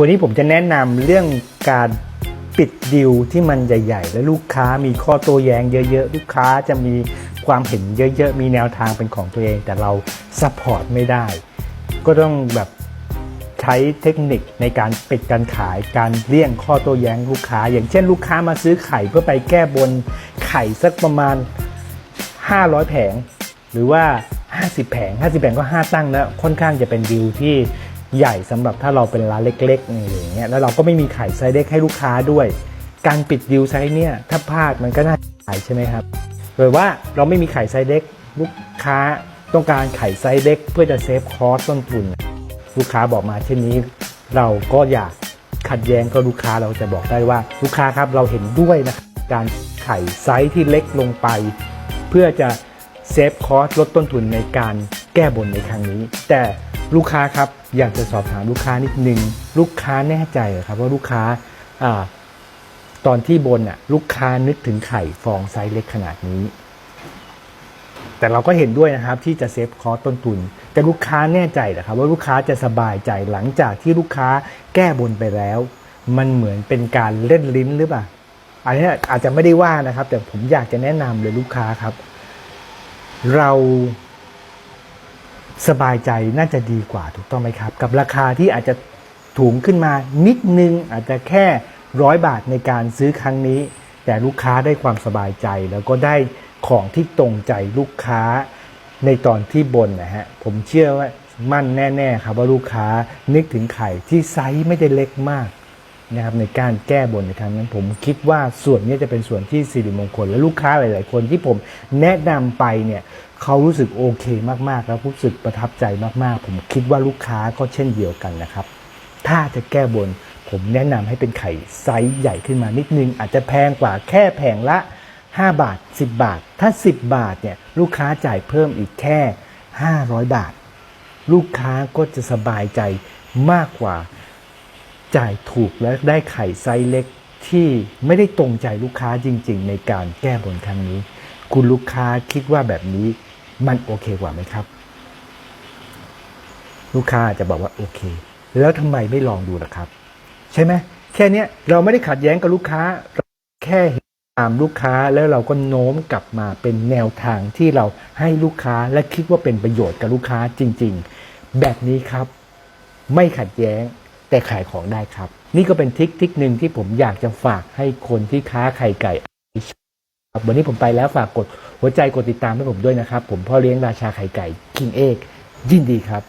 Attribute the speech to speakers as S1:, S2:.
S1: วันนี้ผมจะแนะนำเรื่องการปิดดิวที่มันใหญ่ ๆ และลูกค้ามีข้อโต้แย้งเยอะ ๆ ลูกค้าจะมีความเห็นเยอะๆ มีแนวทางเป็นของตัวเอง แต่เราซัพพอร์ตไม่ได้ ก็ต้องแบบใช้เทคนิคในการปิดการขายการเลี่ยงข้อโต้แย้งลูกค้า อย่างเช่นลูกค้ามาซื้อไข่เพื่อไปแก้บนไข่สักประมาณ 500 แผง หรือว่า 50 แผง 50 แผงก็ 5 ตั้งแล้วค่อนข้างจะเป็นดิวที่ ใหญ่สำหรับถ้าเราเป็นร้านเล็กๆอย่างเงี้ยแล้วเราก็ไม่มีไข่ไซส์เล็กให้ลูกค้าด้วย การปิดดิวไซส์เนี่ยถ้าพลาดมันก็น่าขายใช่ไหมครับหรือว่าเราไม่มีไข่ไซส์เล็กลูกค้าต้องการไข่ไซส์เล็กเพื่อจะเซฟคอสต้นทุนลูกค้าบอกมาเช่นนี้ เราก็อยากขัดแย้งกับลูกค้าเราจะบอกได้ว่าลูกค้าครับเราเห็นด้วยนะครับการไข่ไซส์ที่เล็กลงไป เพื่อจะเซฟคอสลดต้นทุนในการ แก้บนในครั้งนี้ แต่ลูกค้าครับอยากจะสอบถามลูกค้านิดนึง ลูกค้าแน่ใจเหรอครับว่าลูกค้าอตอนที่บนอะลูกค้านึกถึงไข่ฟองไซส์เล็กขนาดนี้ แต่เราก็เห็นด้วยนะครับที่จะเซฟคอสต้นทุน แต่ลูกค้าแน่ใจเหรอครับว่าลูกค้าจะสบายใจหลังจากที่ลูกค้าแก้บนไปแล้ว มันเหมือนเป็นการเล่นลิ้นหรือเปล่าอันนี้อาจจะไม่ได้ว่านะครับ แต่ผมอยากจะแนะนำเลยลูกค้าครับ เรา สบายใจน่าจะดีกว่าถูกต้องไหมครับ กับราคาที่อาจจะถูงขึ้นมานิดนึงอาจจะแค่ร้อยบาทในการซื้อครั้งนี้ แต่ลูกค้าได้ความสบายใจ แล้วก็ได้ของที่ตรงใจลูกค้าในตอนที่บนนะฮะผมเชื่อว่ามั่นแน่ ๆ ครับว่าลูกค้านึกถึงไข่ที่ไซส์ไม่ได้เล็กมาก นะครับในการแก้บนในครั้งนั้น ผมคิดว่าส่วนนี้จะเป็นส่วนที่สิริมงคล และลูกค้าหลาย ๆ คนที่ผมแนะนำไปเนี่ยเขารู้สึกโอเคมาก ๆ แล้วรู้สึกประทับใจมาก ๆ ผมคิดว่าลูกค้าก็เช่นเดียวกันนะครับ ถ้าจะแก้บน ผมแนะนำให้เป็นไข่ไซส์ใหญ่ขึ้นมานิดนึง อาจจะแพงกว่าแค่แผงละ 5 บาท 10 บาท ถ้า 10 บาทเนี่ยลูกค้าจ่ายเพิ่มอีกแค่ 500 บาท ลูกค้าก็จะสบายใจมากกว่า จ่ายถูกและได้ไข่ไซส์เล็กที่ไม่ได้ตรงใจลูกค้าจริง ๆ ในการแก้บนครั้งนี้ คุณลูกค้าคิดว่าแบบนี้มันโอเคกว่าไหมครับ ลูกค้าจะบอกว่าโอเค แล้วทำไมไม่ลองดูล่ะครับ ใช่ไหมแค่เนี้ยเราไม่ได้ขัดแย้งกับลูกค้าเราแค่เห็นตามลูกค้าแล้วเราก็โน้มกลับมาเป็นแนวทางที่เราให้ลูกค้าและคิดว่าเป็นประโยชน์กับลูกค้าจริง ๆ แบบนี้ครับ ไม่ขัดแย้ง แต่ขายของได้ครับ นี่ก็เป็นทิคทิคหนึ่งที่ผมอยากจะฝากให้คนที่ค้าไข่ไก่ครับวันนี้ผมไปแล้วฝากกดหัวใจกดติดตามให้ผมด้วยนะครับ ผมพ่อเลี้ยงราชาไข่ไก่คิงเอกยินดีครับ